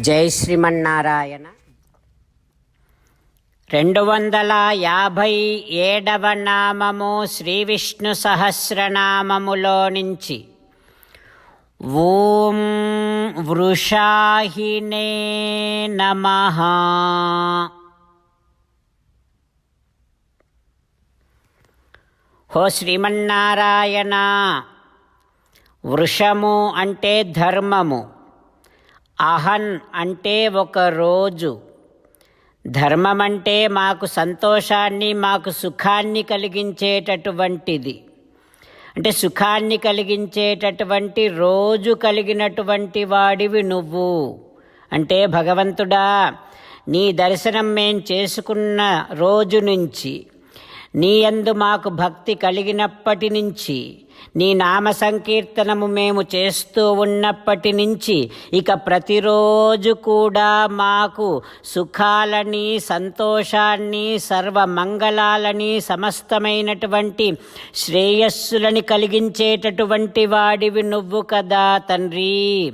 జై శ్రీమన్నారాయణ. రెండు వందల యాభై ఏడవ నామము శ్రీ విష్ణు సహస్రనామములో నుంచి. ఓం వృషాహినే నమ. హో శ్రీమన్నారాయణ వృషము అంటే ధర్మము. అహన్ అంటే ఒక రోజు. ధర్మం అంటే మాకు సంతోషాన్ని మాకు సుఖాన్ని కలిగించేటటువంటిది. అంటే సుఖాన్ని కలిగించేటటువంటి రోజు కలిగినటువంటి వాడివి నువ్వు. అంటే భగవంతుడా నీ దర్శనం మేం చేసుకున్న రోజు నుంచి నీ యందు మాకు భక్తి కలిగినప్పటి నుంచి నీ నామ సంకీర్తనము మేము చేస్తూ ఉన్నప్పటి నుంచి ఇక ప్రతిరోజు కూడా మాకు సుఖాలని సంతోషాన్ని సర్వమంగళాలని సమస్తమైనటువంటి శ్రేయస్సులని కలిగించేటటువంటి వాడివి నువ్వు కదా తండ్రి.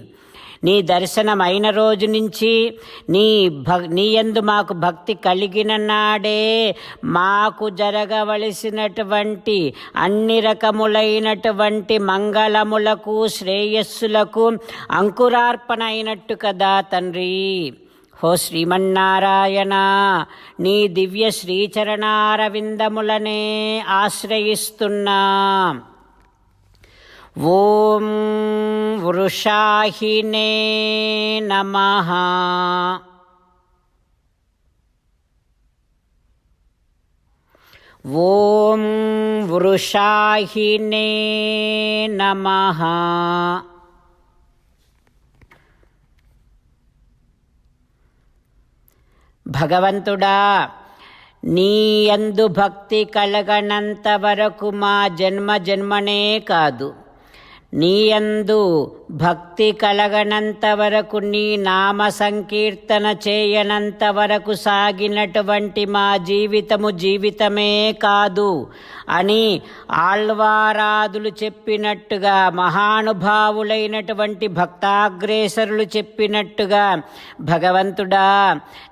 నీ దర్శనం అయిన రోజు నుంచి నీ భ నీయందు మాకు భక్తి కలిగిన నాడే మాకు జరగవలసినటువంటి అన్ని రకములైనటువంటి మంగళములకు శ్రేయస్సులకు అంకురార్పణ అయినట్టు కదా తండ్రి. హో శ్రీమన్నారాయణ నీ దివ్య శ్రీచరణారవిందములనే ఆశ్రయిస్తున్నా. ఓం వృషాహినే నమ. ఓం వృషాహినే నమ. భగవంతుడా నీయందు భక్తి కలగనంత వరకు మా జన్మ జన్మనే కాదు. నీయందు భక్తి కలగనంత వరకు నీ నామ సంకీర్తన చేయనంత వరకు సాగినటువంటి మా జీవితము జీవితమే కాదు అని ఆళ్వారాదులు చెప్పినట్టుగా మహానుభావులైనటువంటి భక్తాగ్రేసరులు చెప్పినట్టుగా భగవంతుడా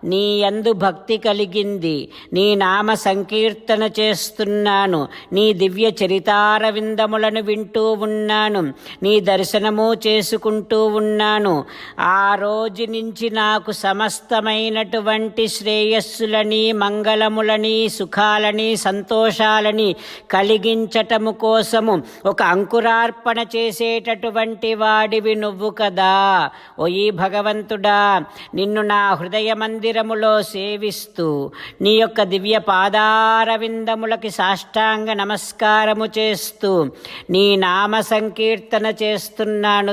నీ యందు భక్తి కలిగింది నీ నామ సంకీర్తన చేస్తున్నాను నీ దివ్య చరితారవిందములను వింటూ ఉన్నాను నీ దర్శనము చేసుకుంటూ ఉన్నాను. ఆ రోజు నుంచి నాకు సమస్తమైనటువంటి శ్రేయస్సులని మంగళములని సుఖాలని సంతోషాలని కలిగించటము కోసము ఒక అంకురార్పణ చేసేటటువంటి వాడివి నువ్వు కదా. ఓ భగవంతుడా నిన్ను నా హృదయ మందిరములో సేవిస్తూ నీ యొక్క దివ్య పాదారవిందములకి సాష్టాంగ నమస్కారము చేస్తూ నీ నామ సంకీర్తన చేస్తున్నాను